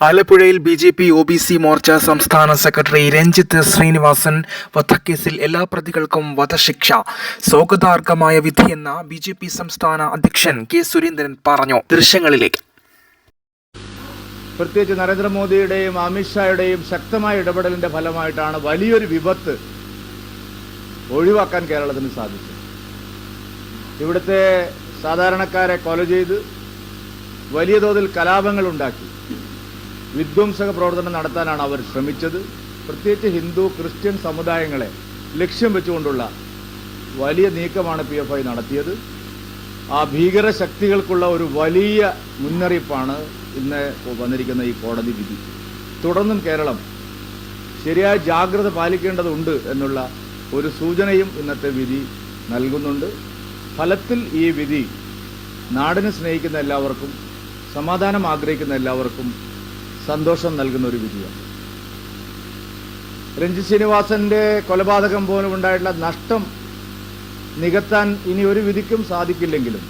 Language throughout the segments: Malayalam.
ആലപ്പുഴയിൽ B J P O B C Morcha സംസ്ഥാന സെക്രട്ടറി രഞ്ജിത്ത് ശ്രീനിവാസൻ വധക്കേസിൽ എല്ലാ പ്രതികൾക്കും വധശിക്ഷ. സ്വാഗതാർഹമായ വിധിയെന്ന ബി ജെ പി സംസ്ഥാന അധ്യക്ഷൻ കെ സുരേന്ദ്രൻ പറഞ്ഞു. ദൃശ്യങ്ങളിലേക്ക്. പ്രത്യേകിച്ച് നരേന്ദ്രമോദിയുടെയും അമിത്ഷായുടെയും ശക്തമായ ഇടപെടലിന്റെ ഫലമായിട്ടാണ് വലിയൊരു വിപത്ത് ഒഴിവാക്കാൻ കേരളത്തിന് സാധിച്ചത്. ഇവിടുത്തെ സാധാരണക്കാരെ കൊല ചെയ്ത് വലിയ തോതിൽ കലാപങ്ങൾ ഉണ്ടാക്കി. വിധ്വംസക പ്രവർത്തനം നടത്താനാണ് അവർ ശ്രമിച്ചത്. പ്രത്യേകിച്ച് ഹിന്ദു ക്രിസ്ത്യൻ സമുദായങ്ങളെ ലക്ഷ്യം വെച്ചുകൊണ്ടുള്ള വലിയ നീക്കമാണ് പി എഫ് ഐ നടത്തിയത്. ആ ഭീകര ശക്തികൾക്കുള്ള ഒരു വലിയ മുന്നറിയിപ്പാണ് ഇന്ന് വന്നിരിക്കുന്ന ഈ കോടതി വിധി. തുടർന്നും കേരളം ശരിയായ ജാഗ്രത പാലിക്കേണ്ടതുണ്ട് എന്നുള്ള ഒരു സൂചനയും ഇന്നത്തെ വിധി നൽകുന്നുണ്ട്. ഫലത്തിൽ ഈ വിധി നാടിനെ സ്നേഹിക്കുന്ന എല്ലാവർക്കും സമാധാനം ആഗ്രഹിക്കുന്ന എല്ലാവർക്കും സന്തോഷം നൽകുന്ന ഒരു വിധിയാണ്. രഞ്ജിത് ശ്രീനിവാസന്റെ കൊലപാതകം പോലും ഉണ്ടായിട്ടുള്ള നഷ്ടം നികത്താൻ ഇനി ഒരു വിധിക്കും സാധിക്കില്ലെങ്കിലും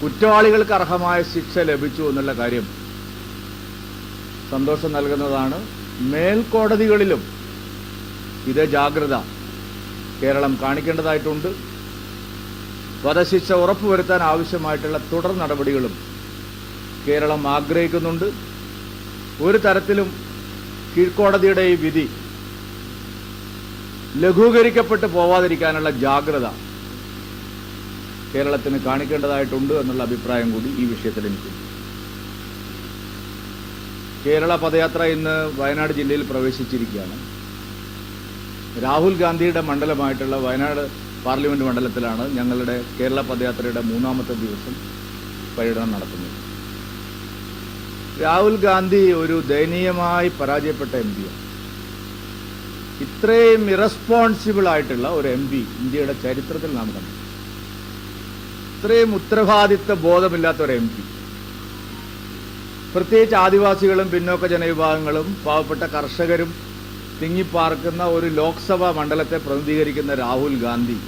കുറ്റവാളികൾക്ക് അർഹമായ ശിക്ഷ ലഭിച്ചു എന്നുള്ള കാര്യം സന്തോഷം നൽകുന്നതാണ്. മേൽക്കോടതികളിലും ഇതേ ജാഗ്രത കേരളം കാണിക്കേണ്ടതായിട്ടുണ്ട്. വധശിക്ഷ ഉറപ്പുവരുത്താൻ ആവശ്യമായിട്ടുള്ള തുടർ നടപടികളും കേരളം ആഗ്രഹിക്കുന്നുണ്ട്. ഒരു തരത്തിലും കീഴ്ക്കോടതിയുടെ ഈ വിധി ലഘൂകരിക്കപ്പെട്ട് പോവാതിരിക്കാനുള്ള ജാഗ്രത കേരളത്തിന് കാണിക്കേണ്ടതായിട്ടുണ്ട് എന്നുള്ള അഭിപ്രായം കൂടി ഈ വിഷയത്തിൽ എനിക്കുണ്ട് കേരള പദയാത്ര ഇന്ന് വയനാട് ജില്ലയിൽ പ്രവേശിച്ചിരിക്കുകയാണ്. രാഹുൽ ഗാന്ധിയുടെ മണ്ഡലമായിട്ടുള്ള വയനാട് പാർലമെന്റ് മണ്ഡലത്തിലാണ് ഞങ്ങളുടെ കേരള പദയാത്രയുടെ മൂന്നാമത്തെ ദിവസം പര്യടനം നടത്തുന്നത്. രാഹുൽ ഗാന്ധി ഒരു ദയനീയമായി പരാജയപ്പെട്ട എം പിയാണ് ഇത്രയും ഇറസ്പോൺസിബിൾ ആയിട്ടുള്ള ഒരു എം പി ഇന്ത്യയുടെ ചരിത്രത്തിൽ നാം കണ്ടു. ഇത്രയും ഉത്തരവാദിത്വ ബോധമില്ലാത്ത ഒരു എം പി പ്രത്യേകിച്ച് ആദിവാസികളും പിന്നോക്ക ജനവിഭാഗങ്ങളും പാവപ്പെട്ട കർഷകരും തിങ്ങിപ്പാർക്കുന്ന ഒരു ലോക്സഭാ മണ്ഡലത്തെ പ്രതിനിധീകരിക്കുന്ന രാഹുൽ ഗാന്ധി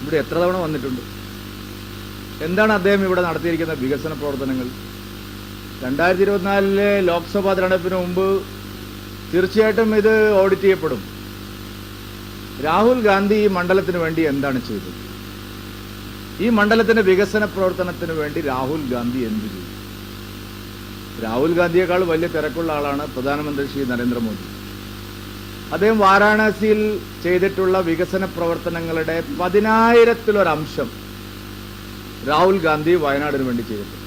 ഇവിടെ എത്ര തവണ വന്നിട്ടുണ്ട്? എന്താണ് അദ്ദേഹം ഇവിടെ നടത്തിയിരിക്കുന്ന വികസന പ്രവർത്തനങ്ങൾ? രണ്ടായിരത്തി ഇരുപത്തിനാലിലെ ലോക്സഭാ തെരഞ്ഞെടുപ്പിന് മുമ്പ് തീർച്ചയായിട്ടും ഇത് ഓഡിറ്റ് ചെയ്യപ്പെടും. രാഹുൽ ഗാന്ധി ഈ മണ്ഡലത്തിന് വേണ്ടി എന്താണ് ചെയ്തത്? ഈ മണ്ഡലത്തിന്റെ വികസന പ്രവർത്തനത്തിന് വേണ്ടി രാഹുൽ ഗാന്ധി എന്ത് ചെയ്തു? രാഹുൽ ഗാന്ധിയേക്കാൾ വലിയ തിരക്കുള്ള ആളാണ് പ്രധാനമന്ത്രി ശ്രീ നരേന്ദ്രമോദി. അദ്ദേഹം വാരാണസിയിൽ ചെയ്തിട്ടുള്ള വികസന പ്രവർത്തനങ്ങളുടെ പതിനായിരത്തിലൊരംശം രാഹുൽ ഗാന്ധി വയനാടിന് വേണ്ടി ചെയ്തിട്ടുണ്ട്.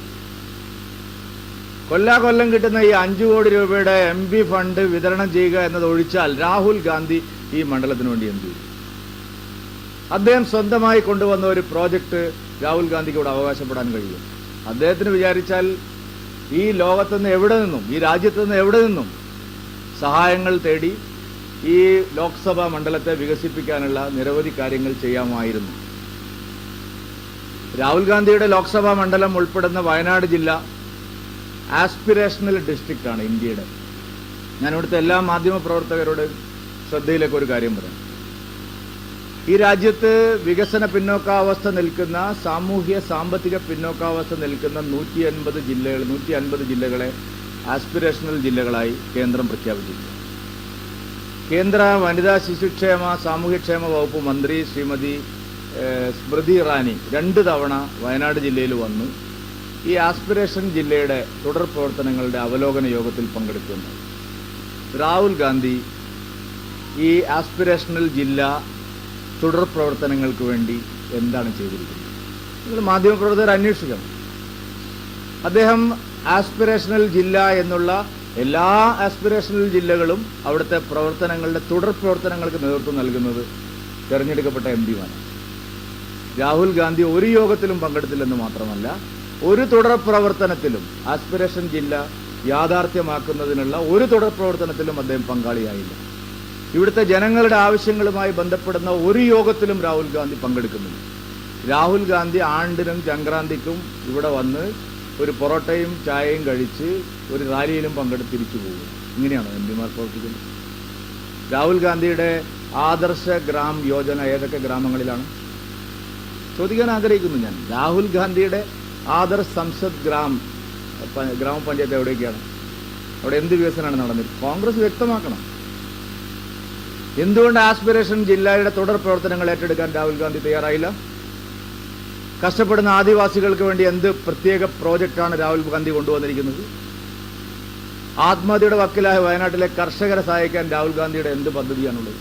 കൊല്ലാകൊല്ലം കിട്ടുന്ന ഈ അഞ്ചു കോടി രൂപയുടെ എം പി ഫണ്ട് വിതരണം ചെയ്യുക എന്നത് ഒഴിച്ചാൽ രാഹുൽ ഗാന്ധി ഈ മണ്ഡലത്തിന് വേണ്ടി എന്ത് ചെയ്തു അദ്ദേഹം സ്വന്തമായി കൊണ്ടുവന്ന ഒരു പ്രോജക്റ്റ് രാഹുൽ ഗാന്ധിക്ക് ഇവിടെ അവകാശപ്പെടാൻ കഴിയും. അദ്ദേഹത്തിന് വിചാരിച്ചാൽ ഈ ലോകത്തുനിന്ന് എവിടെ നിന്നും ഈ രാജ്യത്തു നിന്ന് എവിടെ നിന്നും സഹായങ്ങൾ തേടി ഈ ലോക്സഭാ മണ്ഡലത്തെ വികസിപ്പിക്കാനുള്ള നിരവധി കാര്യങ്ങൾ ചെയ്യാമായിരുന്നു. രാഹുൽ ഗാന്ധിയുടെ ലോക്സഭാ മണ്ഡലം ഉൾപ്പെടുന്ന വയനാട് ജില്ല ആസ്പിറേഷണൽ ഡിസ്ട്രിക്റ്റ് ആണ് ഇന്ത്യയുടെ. ഞാൻ ഇവിടുത്തെ എല്ലാ മാധ്യമ പ്രവർത്തകരോട് ശ്രദ്ധയിലേക്ക് ഒരു കാര്യം പറയാം. ഈ രാജ്യത്ത് വികസന പിന്നോക്കാവസ്ഥ നിൽക്കുന്ന സാമൂഹ്യ സാമ്പത്തിക പിന്നോക്കാവസ്ഥ നിൽക്കുന്ന നൂറ്റി അൻപത് ജില്ലകൾ നൂറ്റി അൻപത് ജില്ലകളെ ആസ്പിറേഷണൽ ജില്ലകളായി കേന്ദ്രം പ്രഖ്യാപിച്ചിട്ടുണ്ട്. കേന്ദ്ര വനിതാ ശിശുക്ഷേമ സാമൂഹ്യക്ഷേമ വകുപ്പ് മന്ത്രി ശ്രീമതി സ്മൃതി ഇറാനി രണ്ട് തവണ വയനാട് ജില്ലയിൽ വന്നു. ഈ ആസ്പിറേഷൻ ജില്ലയുടെ തുടർ പ്രവർത്തനങ്ങളുടെ അവലോകന യോഗത്തിൽ പങ്കെടുക്കുന്നു. രാഹുൽ ഗാന്ധി ഈ ആസ്പിറേഷണൽ ജില്ല തുടർ പ്രവർത്തനങ്ങൾക്ക് വേണ്ടി എന്താണ് ചെയ്തിരിക്കുന്നത്? നിങ്ങൾ മാധ്യമപ്രവർത്തകർ അന്വേഷിക്കണം. അദ്ദേഹം ആസ്പിറേഷണൽ ജില്ല എന്നുള്ള എല്ലാ ആസ്പിറേഷണൽ ജില്ലകളും അവിടുത്തെ പ്രവർത്തനങ്ങളുടെ തുടർ പ്രവർത്തനങ്ങൾക്ക് നേതൃത്വം നൽകുന്നത് തെരഞ്ഞെടുക്കപ്പെട്ട എം പിമാരാണ്. രാഹുൽ ഗാന്ധി ഒരു യോഗത്തിലും പങ്കെടുത്തില്ലെന്ന് മാത്രമല്ല ഒരു തുടർ പ്രവർത്തനത്തിലും ആസ്പിറേഷൻ ജില്ല യാഥാർത്ഥ്യമാക്കുന്നതിനുള്ള ഒരു തുടർ പ്രവർത്തനത്തിലും അദ്ദേഹം പങ്കാളിയായില്ല. ഇവിടുത്തെ ജനങ്ങളുടെ ആവശ്യങ്ങളുമായി ബന്ധപ്പെടുന്ന ഒരു യോഗത്തിലും രാഹുൽ ഗാന്ധി പങ്കെടുക്കുന്നില്ല. രാഹുൽ ഗാന്ധി ആണ്ടിനും സംക്രാന്തിക്കും ഇവിടെ വന്ന് ഒരു പൊറോട്ടയും ചായയും കഴിച്ച് ഒരു റാലിയിലും പങ്കെടുത്ത് തിരിച്ചു പോകും ഇങ്ങനെയാണ് എം പിമാർ പ്രവർത്തിക്കുന്നത്? രാഹുൽ ഗാന്ധിയുടെ ആദർശ ഗ്രാം യോജന ഏതൊക്കെ ഗ്രാമങ്ങളിലാണ്? ചോദിക്കാൻ ആഗ്രഹിക്കുന്നു ഞാൻ. രാഹുൽ ഗാന്ധിയുടെ ആദർശ് സംസദ് ഗ്രാം ഗ്രാമപഞ്ചായത്ത് എവിടെയൊക്കെയാണ്? അവിടെ എന്ത് വികസനമാണ് നടന്നത് കോൺഗ്രസ് വ്യക്തമാക്കണം. എന്തുകൊണ്ട് ആസ്പിറേഷൻ ജില്ലയുടെ തുടർ പ്രവർത്തനങ്ങൾ ഏറ്റെടുക്കാൻ രാഹുൽ ഗാന്ധി തയ്യാറായില്ല? കഷ്ടപ്പെടുന്ന ആദിവാസികൾക്ക് വേണ്ടി എന്ത് പ്രത്യേക പ്രോജക്റ്റാണ് രാഹുൽ ഗാന്ധി കൊണ്ടുവന്നിരിക്കുന്നത്? ആത്മഹത്യയുടെ വക്കിലായ വയനാട്ടിലെ കർഷകരെ സഹായിക്കാൻ രാഹുൽ ഗാന്ധിയുടെ എന്ത് പദ്ധതിയാണുള്ളത്?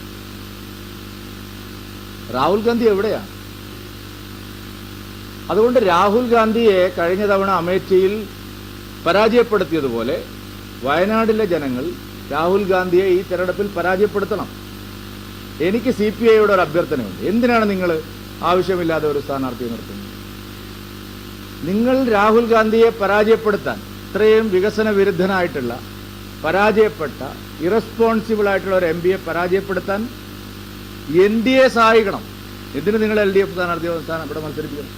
രാഹുൽ ഗാന്ധി എവിടെയാണ്? അതുകൊണ്ട് രാഹുൽ ഗാന്ധിയെ കഴിഞ്ഞ തവണ അമേഠിയിൽ പരാജയപ്പെടുത്തിയതുപോലെ വയനാടിലെ ജനങ്ങൾ രാഹുൽ ഗാന്ധിയെ ഈ തെരഞ്ഞെടുപ്പിൽ പരാജയപ്പെടുത്തണം. എനിക്ക് സി പി ഐയുടെ ഒരു അഭ്യർത്ഥനയുണ്ട്. എന്തിനാണ് നിങ്ങൾ ആവശ്യമില്ലാതെ ഒരു സ്ഥാനാർത്ഥിയെ നിർത്തുന്നത്? നിങ്ങൾ രാഹുൽ ഗാന്ധിയെ പരാജയപ്പെടുത്താൻ ഇത്രയും വികസന വിരുദ്ധനായിട്ടുള്ള പരാജയപ്പെട്ട ഇറസ്പോൺസിബിൾ ആയിട്ടുള്ള ഒരു എം പിയെ പരാജയപ്പെടുത്താൻ എൻ ഡി എ സഹായിക്കണം. എന്തിനു നിങ്ങൾ എൽ ഡി എഫ് സ്ഥാനാർത്ഥി സ്ഥാനം ഇവിടെ മത്സരിപ്പിക്കണം?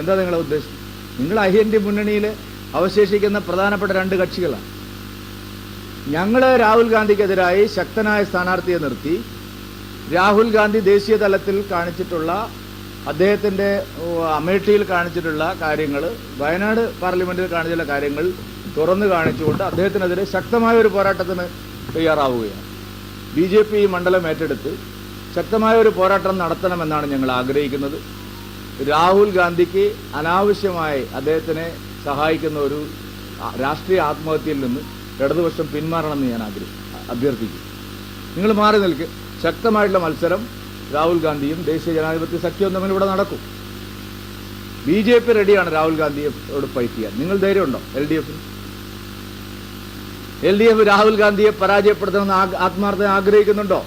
എന്താ നിങ്ങളെ ഉദ്ദേശം? നിങ്ങൾ അഹിന്ദി മുന്നണിയിൽ അവശേഷിക്കുന്ന പ്രധാനപ്പെട്ട രണ്ട് കക്ഷികളാണ്. ഞങ്ങൾ രാഹുൽ ഗാന്ധിക്കെതിരായി ശക്തനായ സ്ഥാനാർത്ഥിയെ നിർത്തി രാഹുൽ ഗാന്ധി ദേശീയ തലത്തിൽ കാണിച്ചിട്ടുള്ള അദ്ദേഹത്തിന്റെ അമേഠിയിൽ കാണിച്ചിട്ടുള്ള കാര്യങ്ങൾ വയനാട് പാർലമെന്റിൽ കാണിച്ചിട്ടുള്ള കാര്യങ്ങൾ തുറന്നു കാണിച്ചുകൊണ്ട് അദ്ദേഹത്തിനെതിരെ ശക്തമായ ഒരു പോരാട്ടത്തിന് തയ്യാറാവുകയാണ്. ബി ജെ പി മണ്ഡലം ഏറ്റെടുത്ത് ശക്തമായ ഒരു പോരാട്ടം നടത്തണമെന്നാണ് ഞങ്ങൾ ആഗ്രഹിക്കുന്നത്. രാഹുൽ ഗാന്ധിക്ക് അനാവശ്യമായി അദ്ദേഹത്തിനെ സഹായിക്കുന്ന ഒരു രാഷ്ട്രീയ ആത്മഹത്യയിൽ നിന്ന് ഇടതുപക്ഷം പിന്മാറണമെന്ന് ഞാൻ ആഗ്രഹിക്കും അഭ്യർത്ഥിക്കും നിങ്ങൾ മാറി നിൽക്കുക ശക്തമായിട്ടുള്ള മത്സരം രാഹുൽ ഗാന്ധിയും ദേശീയ ജനാധിപത്യ സഖ്യവും തമ്മിൽ ഇവിടെ നടക്കും. ബി ജെ പി റെഡിയാണ് രാഹുൽ ഗാന്ധിയോട് ഫൈറ്റ് ചെയ്യാൻ നിങ്ങൾ ധൈര്യമുണ്ടോ? എൽ ഡി എഫിന് എൽ ഡി എഫ് രാഹുൽ ഗാന്ധിയെ പരാജയപ്പെടുത്തണമെന്ന് ആത്മാർത്ഥത ആത്മാർത്ഥം ആഗ്രഹിക്കുന്നുണ്ടോ?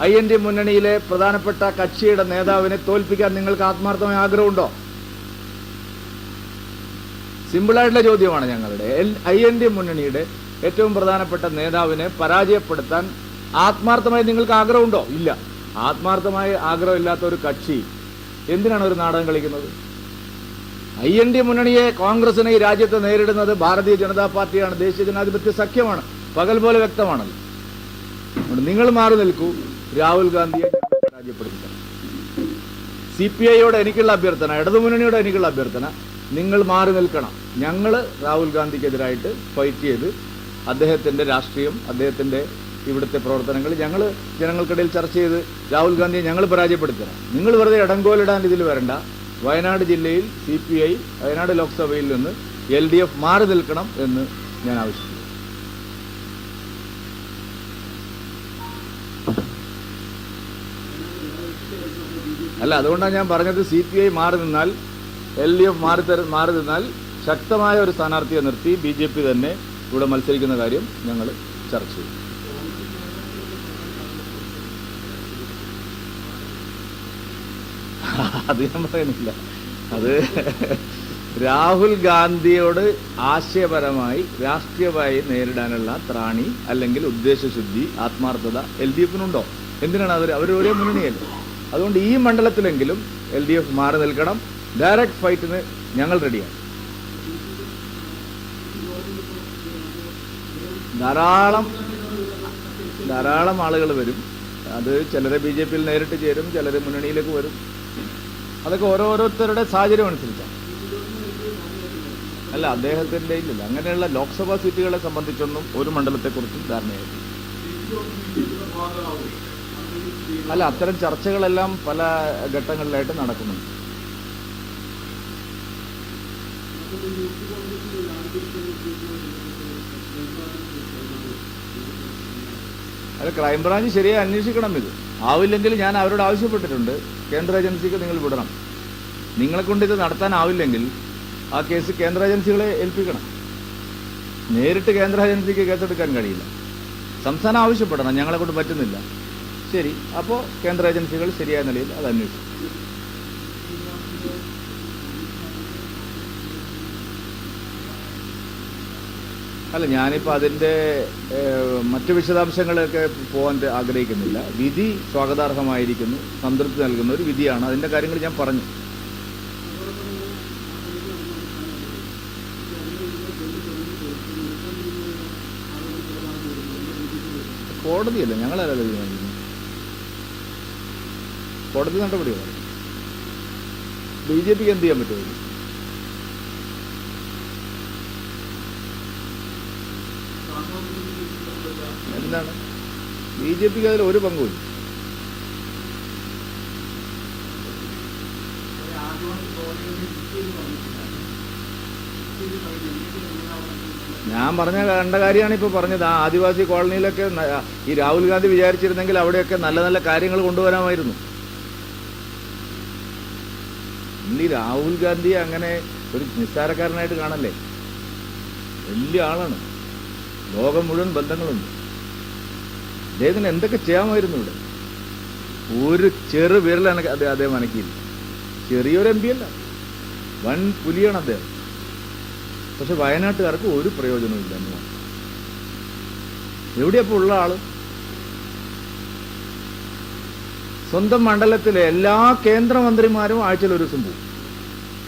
ഐ എൻ ഡി മുന്നണിയിലെ പ്രധാനപ്പെട്ട കക്ഷിയുടെ നേതാവിനെ തോൽപ്പിക്കാൻ നിങ്ങൾക്ക് ആത്മാർത്ഥമായ ആഗ്രഹമുണ്ടോ? സിമ്പിളായിട്ടുള്ള ചോദ്യമാണ് ഞങ്ങളുടെ. ഐ എൻ ഡി മുന്നണിയുടെ ഏറ്റവും പ്രധാനപ്പെട്ട നേതാവിനെ പരാജയപ്പെടുത്താൻ ആത്മാർത്ഥമായി നിങ്ങൾക്ക് ആഗ്രഹമുണ്ടോ? ഇല്ല. ആത്മാർത്ഥമായി ആഗ്രഹമില്ലാത്ത ഒരു കക്ഷി എന്തിനാണ് ഒരു നാടകം കളിക്കുന്നത്? ഐ എൻ ഡി മുന്നണിയെ കോൺഗ്രസിനെ ഈ രാജ്യത്ത് നേരിടുന്നത് ഭാരതീയ ജനതാ പാർട്ടിയാണ്. ദേശീയ ജനാധിപത്യ സഖ്യമാണ്. പകൽ പോലെ വ്യക്തമാണല്ലോ. നിങ്ങൾ മാറി നിൽക്കൂ. രാഹുൽ ഗാന്ധിയെ പരാജയപ്പെടുത്തുക. സി പി ഐയോട് എനിക്കുള്ള അഭ്യർത്ഥന ഇടതുമുന്നണിയോട് എനിക്കുള്ള അഭ്യർത്ഥന നിങ്ങൾ മാറി നിൽക്കണം. ഞങ്ങൾ രാഹുൽ ഗാന്ധിക്കെതിരായിട്ട് ഫൈറ്റ് ചെയ്ത് അദ്ദേഹത്തിന്റെ രാഷ്ട്രീയം അദ്ദേഹത്തിന്റെ ഇവിടുത്തെ പ്രവർത്തനങ്ങൾ ഞങ്ങൾ ജനങ്ങൾക്കിടയിൽ ചർച്ച ചെയ്ത് രാഹുൽ ഗാന്ധിയെ ഞങ്ങൾ പരാജയപ്പെടുത്തണം. നിങ്ങൾ വെറുതെ ഇടങ്കോലിടാൻ ഇതിൽ വരണ്ട. വയനാട് ജില്ലയിൽ സി പി ഐ വയനാട് ലോക്സഭയിൽ നിന്ന് എൽ ഡി എഫ് മാറി നിൽക്കണം എന്ന് ഞാൻ ആവശ്യപ്പെടുന്നു. അല്ല അതുകൊണ്ടാണ് ഞാൻ പറഞ്ഞത് സി പി ഐ മാറി നിന്നാൽ എൽ ഡി എഫ് മാറി തര മാറി നിന്നാൽ ശക്തമായ ഒരു സ്ഥാനാർത്ഥിയെ നിർത്തി ബി ജെ പി തന്നെ ഇവിടെ മത്സരിക്കുന്ന കാര്യം ഞങ്ങൾ ചർച്ച ചെയ്യും. അത് ഞാൻ പറയുന്നില്ല. അത് രാഹുൽ ഗാന്ധിയോട് ആശയപരമായി രാഷ്ട്രീയമായി നേരിടാനുള്ള ത്രാണി അല്ലെങ്കിൽ ഉദ്ദേശശുദ്ധി ആത്മാർത്ഥത എൽ ഡി എഫിനുണ്ടോ? എന്തിനാണ് അവർ അവർ ഒരേ മുന്നണിയല്ലേ? അതുകൊണ്ട് ഈ മണ്ഡലത്തിലെങ്കിലും എൽ ഡി എഫ് മാറി നിൽക്കണം. ഡയറക്റ്റ് ഫൈറ്റിന് ഞങ്ങൾ റെഡിയാണ്. ധാരാളം ധാരാളം ആളുകൾ വരും. അത് ചിലരെ ബി ജെ പിയിൽ നേരിട്ട് ചേരും ചിലർ മുന്നണിയിലേക്ക് വരും. അതൊക്കെ ഓരോരുത്തരുടെ സാഹചര്യം അനുസരിച്ചാണ്. അല്ല അദ്ദേഹത്തിന്റെ ഇല്ല അങ്ങനെയുള്ള ലോക്സഭാ സീറ്റുകളെ സംബന്ധിച്ചൊന്നും ഒരു മണ്ഡലത്തെക്കുറിച്ചും ധാരണയായിട്ടില്ല. അല്ല അത്തരം ചർച്ചകളെല്ലാം പല ഘട്ടങ്ങളിലായിട്ട് നടക്കുന്നുണ്ട്. അല്ല ക്രൈംബ്രാഞ്ച് ശരിയായി അന്വേഷിക്കണം ഇത്. ആവില്ലെങ്കിൽ ഞാൻ അവരോട് ആവശ്യപ്പെട്ടിട്ടുണ്ട്. കേന്ദ്ര ഏജൻസിക്ക് നിങ്ങൾ വിടണം. നിങ്ങളെ കൊണ്ട് ഇത് നടത്താനാവില്ലെങ്കിൽ ആ കേസ് കേന്ദ്ര ഏജൻസികളെ ഏൽപ്പിക്കണം. നേരിട്ട് കേന്ദ്ര ഏജൻസിക്ക് കേസെടുക്കാൻ കഴിയില്ല. സംസ്ഥാനം ആവശ്യപ്പെടണം ഞങ്ങളെ കൊണ്ട് പറ്റുന്നില്ല. ശരി. അപ്പോൾ കേന്ദ്ര ഏജൻസികൾ ശരിയായ നിലയിൽ അത് അന്വേഷിക്കും അല്ല ഞാനിപ്പോൾ അതിന്റെ മറ്റു വിശദാംശങ്ങളൊക്കെ പോകാൻ ആഗ്രഹിക്കുന്നില്ല. വിധി സ്വാഗതാർഹമായിരിക്കുന്നു. സംതൃപ്തി നൽകുന്ന ഒരു വിധിയാണ്. അതിന്റെ കാര്യങ്ങൾ ഞാൻ പറഞ്ഞു. കോടതിയല്ല? ഞങ്ങളല്ല തീരുമാനിക്കുന്നത് കോടതി നടപടി ബി ജെ പിക്ക് എന്ത് ചെയ്യാൻ പറ്റുമോ എന്താണ്? ബി ജെ പിക്ക് അതിൽ ഒരു പങ്കുമില്ല. ഞാൻ പറഞ്ഞ കണ്ട കാര്യമാണ് ഇപ്പോൾ പറഞ്ഞത്. ആ ആദിവാസി കോളനിയിലൊക്കെ ഈ രാഹുൽ ഗാന്ധി വിചാരിച്ചിരുന്നെങ്കിൽ അവിടെയൊക്കെ നല്ല നല്ല കാര്യങ്ങൾ കൊണ്ടുവരാമായിരുന്നു. ഇന്ന് രാഹുൽ ഗാന്ധി അങ്ങനെ ഒരു നിസ്സാരക്കാരനായിട്ട് കാണല്ലേ? വലിയ ആളാണ്. ലോകം മുഴുവൻ ബന്ധങ്ങളുണ്ട്. അദ്ദേഹത്തിന് എന്തൊക്കെ ചെയ്യാമായിരുന്നു ഇവിടെ? ഒരു ചെറു വിരലാണ് അദ്ദേഹം അനക്കിയില്ല ചെറിയൊരു എം പി അല്ല. വൻ പുലിയാണ് അദ്ദേഹം. പക്ഷെ വയനാട്ടുകാർക്ക് ഒരു പ്രയോജനവും ഇല്ല എന്ന് എവിടെയപ്പോൾ ഉള്ള ആൾ? സ്വന്തം മണ്ഡലത്തിലെ എല്ലാ കേന്ദ്രമന്ത്രിമാരും ആഴ്ചയിൽ ഒരു ദിവസം പോകും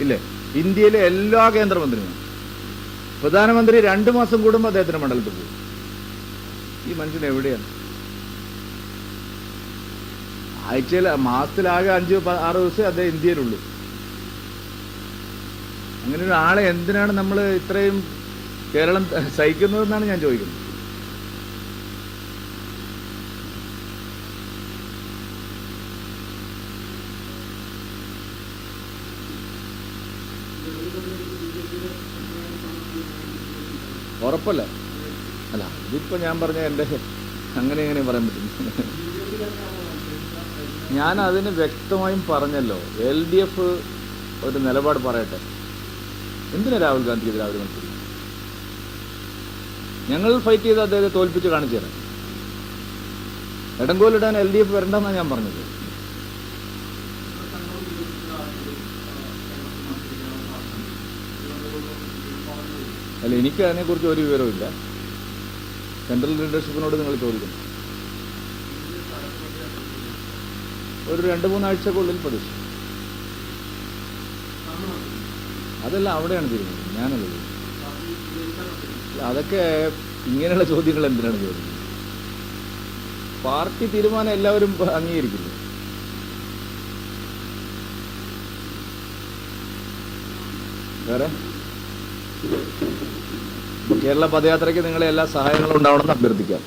ഇല്ലേ? ഇന്ത്യയിലെ എല്ലാ കേന്ദ്രമന്ത്രിയും പ്രധാനമന്ത്രി രണ്ട് മാസം കൂടുമ്പോൾ അദ്ദേഹത്തിന്റെ മണ്ഡലത്തിൽ പോകും. ഈ മനുഷ്യൻ എവിടെയാണ്? ആഴ്ചയിൽ മാസത്തിലാകെ അഞ്ച് ആറ് ദിവസം അദ്ദേഹം ഇന്ത്യയിലുള്ളൂ. അങ്ങനെ ഒരാളെ എന്തിനാണ് നമ്മൾ ഇത്രയും കേരളം സഹിക്കുന്നതെന്നാണ് ഞാൻ ചോദിക്കുന്നത്. ഉറപ്പല്ല? അല്ല ഇതിപ്പോ ഞാൻ പറഞ്ഞ എന്റെ അങ്ങനെ എങ്ങനെ പറയാൻ പറ്റും. ഞാൻ അതിന് വ്യക്തമായും പറഞ്ഞല്ലോ എൽ ഡി എഫ് ഒരു നിലപാട് പറയട്ടെ. എന്തിനാ രാഹുൽ ഗാന്ധിക്കെതിരെ അവർ മത്സരിക്കും ഞങ്ങൾ ഫൈറ്റ് ചെയ്ത് അദ്ദേഹത്തെ തോൽപ്പിച്ച് കാണിച്ചു തരാം. ഇടംകോലിടാൻ എൽ ഡി എഫ് വരണ്ടെന്നാണ് ഞാൻ പറഞ്ഞത്. അല്ല എനിക്ക് അതിനെക്കുറിച്ച് ഒരു വിവരവുമില്ല. സെൻട്രൽ ലീഡർഷിപ്പിനോട് നിങ്ങൾ ചോദിക്കണം ഒരു രണ്ട് മൂന്നാഴ്ചക്കുള്ളിൽ പ്രതീക്ഷ അതെല്ലാം അവിടെയാണ് തീരുമാനം ഞാനല്ല അതൊക്കെ ഇങ്ങനെയുള്ള ചോദ്യങ്ങൾ എന്തിനാണ് ചോദിക്കുന്നത്? പാർട്ടി തീരുമാനം എല്ലാവരും അംഗീകരിക്കുന്നു. വേറെ? കേരള പദയാത്രയ്ക്ക് നിങ്ങളെ എല്ലാ സഹായങ്ങളും ഉണ്ടാവണമെന്ന് അഭ്യർത്ഥിക്കാം.